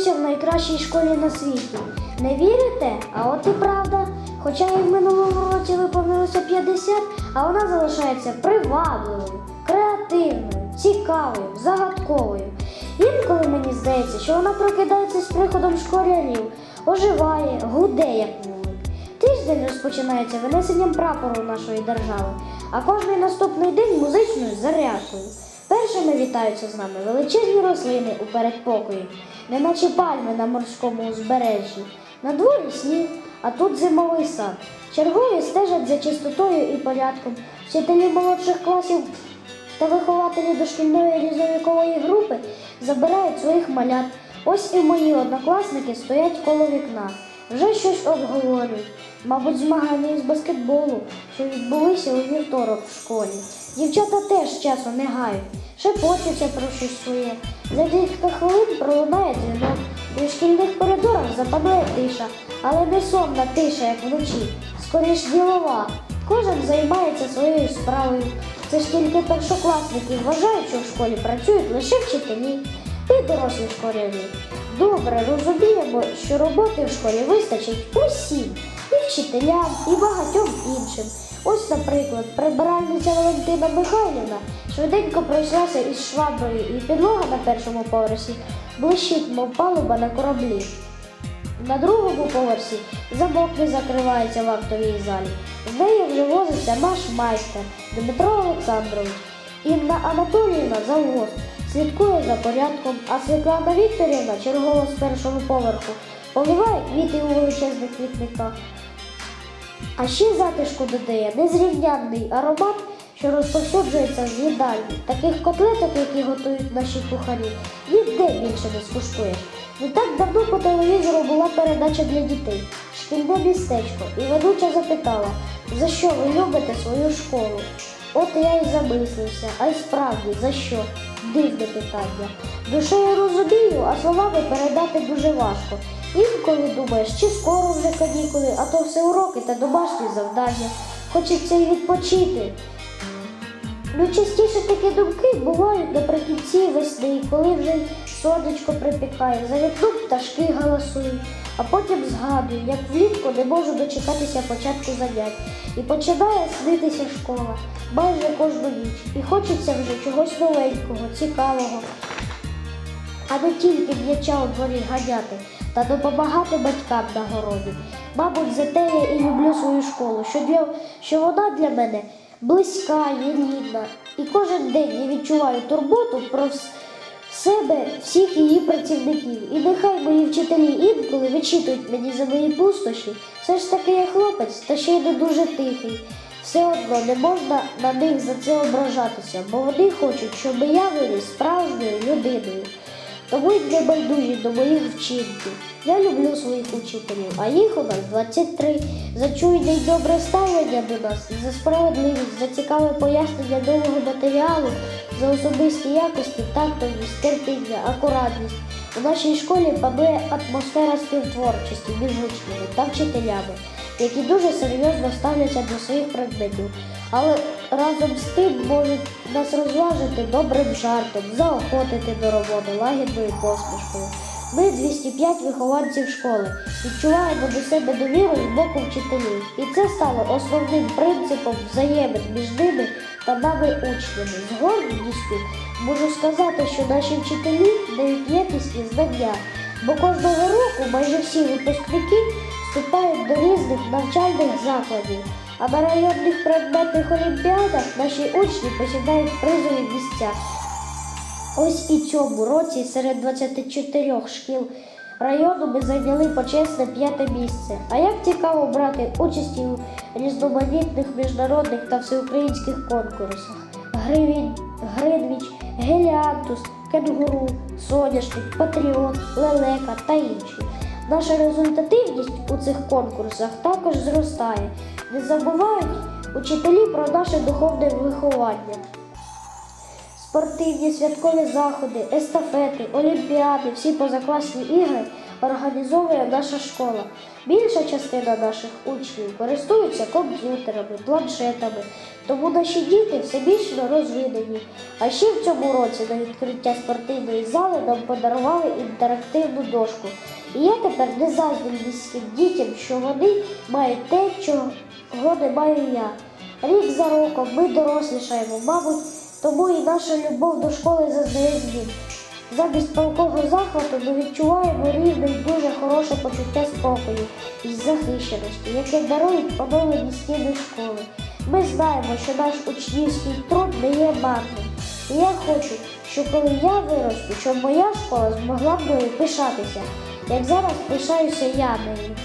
Вчуся в найкращій школі на світі. Не вірите? А от і правда. Хоча їй в минулому році виповнилося 50, а вона залишається привабливою, креативною, цікавою, загадковою. Інколи мені здається, що вона прокидається з приходом школярів, оживає, гуде, як вулик. Тиждень розпочинається винесенням прапору нашої держави, а кожний наступний день музичною зарядкою. Першими вітаються з нами величезні рослини у передпокої, неначе пальми на морському узбережжі. На дворі сніг, а тут зимовий сад. Чергові стежать за чистотою і порядком. Вчителі молодших класів та вихователі дошкільної різновікової групи забирають своїх малят. Ось і мої однокласники стоять коло вікна. Вже щось обговорюють. Мабуть, змагання із баскетболу, що відбулися у вівторок в школі. Дівчата теж часу не гають, шепочуться про щось своє. За кілька хвилин пролунає дзвінок, і в шкільних коридорах запанує тиша, але не сонна тиша, як вночі, скоріш ділова. Кожен займається своєю справою. Це ж тільки першокласники вважають, що в школі працюють лише вчителі і дорослі школярі. Добре розуміємо, що роботи в школі вистачить усім, і вчителям, і багатьом іншим. Ось, наприклад, прибиральниця Валентина Михайлівна швиденько пройшлася із шваброю, і підлога на першому поверсі блищить, мов палуба на кораблі. На другому поверсі замок не закривається в актовій залі. З нею вже возиться наш майстер Дмитро Олександрович. Інна Анатоліївна завгост слідкує за порядком, а Світлана Вікторівна, чергова з першого поверху, поливає квіти у величезних квітниках. А ще затишку додає незрівнянний аромат, що розповсюджується з їдальні. Таких котлеток, які готують наші кухарі, ніде більше не скуштуєш. Не так давно по телевізору була передача для дітей Шкільне містечко, і ведуча запитала, за що ви любите свою школу. От я й замислився, а й справді за що? Дивне питання. Душею розумію, а словами передати дуже важко. Інколи думаєш, чи скоро вже канікули, а то все уроки та домашні завдання. Хочеться й відпочити. Ну, частіше такі думки бувають наприкінці весни, коли вже сонечко припікає, за вікном пташки галасують, а потім згадую, як влітку не можу дочекатися початку занять. І починає снитися школа майже кожну ніч. І хочеться вже чогось новенького, цікавого, а не тільки м'яча у дворі ганяти та допомагати батькам на городі. Мабуть, за те я і люблю свою школу, що, для, що вона для мене близька і рідна. І кожен день я відчуваю турботу про себе, всіх її працівників. І нехай мої вчителі інколи вичитують мені за мої пустощі, все ж таки я хлопець, та ще й не дуже тихий. Все одно не можна на них за це ображатися, бо вони хочуть, щоб я виріс справжньою людиною. Тому й не байдужі до моїх вчинків. Я люблю своїх учителів, а їх у нас 23. За чуйне й добре ставлення до нас, за справедливість, за цікаве пояснення нового матеріалу, за особисті якості, тактовність, терпіння, акуратність. У нашій школі панує атмосфера співтворчості між учнями та вчителями, які дуже серйозно ставляться до своїх предметів, але разом з тим можуть нас розважити добрим жартом, заохотити до роботи лагідною посмішкою. Ми 205 вихованців школи відчуваємо до себе довіру з боку вчителів, і це стало основним принципом взаємин між ними та нами учнями. З гордістю можу сказати, що наші вчителі дають якісні знання, бо кожного року майже всі випускники вступають до різних навчальних закладів. А на районних предметних олімпіадах наші учні посідають призові місця. Ось і цьому році серед 24 шкіл району ми зайняли почесне п'яте місце. А як цікаво брати участь у різноманітних міжнародних та всеукраїнських конкурсах: Гривінь, Гринвіч, Геліантус, Кенгуру, Соняшник, Патріот, Лелека та інші. Наша результативність у цих конкурсах також зростає. Не забувають учителі про наше духовне виховання. Спортивні святкові заходи, естафети, олімпіади, всі позакласні ігри організовує наша школа. Більша частина наших учнів користуються комп'ютерами, планшетами, тому наші діти все більш розвинені. А ще в цьому році на відкриття спортивної зали нам подарували інтерактивну дошку. І я тепер не заздрю міським дітям, що вони мають те, чого не маю я. Рік за роком ми дорослішаємо, мабуть, тому і наша любов до школи зазнає змін. Замість палкого захвату ми відчуваємо рівне і дуже хороше почуття спокою і захищеності, яке дарують оновлені стіни школи. Ми знаємо, що наш учнівський труд не є марним. І я хочу, щоб коли я виросту, щоб моя школа змогла мною пишатися, як зараз пишаюся я нею.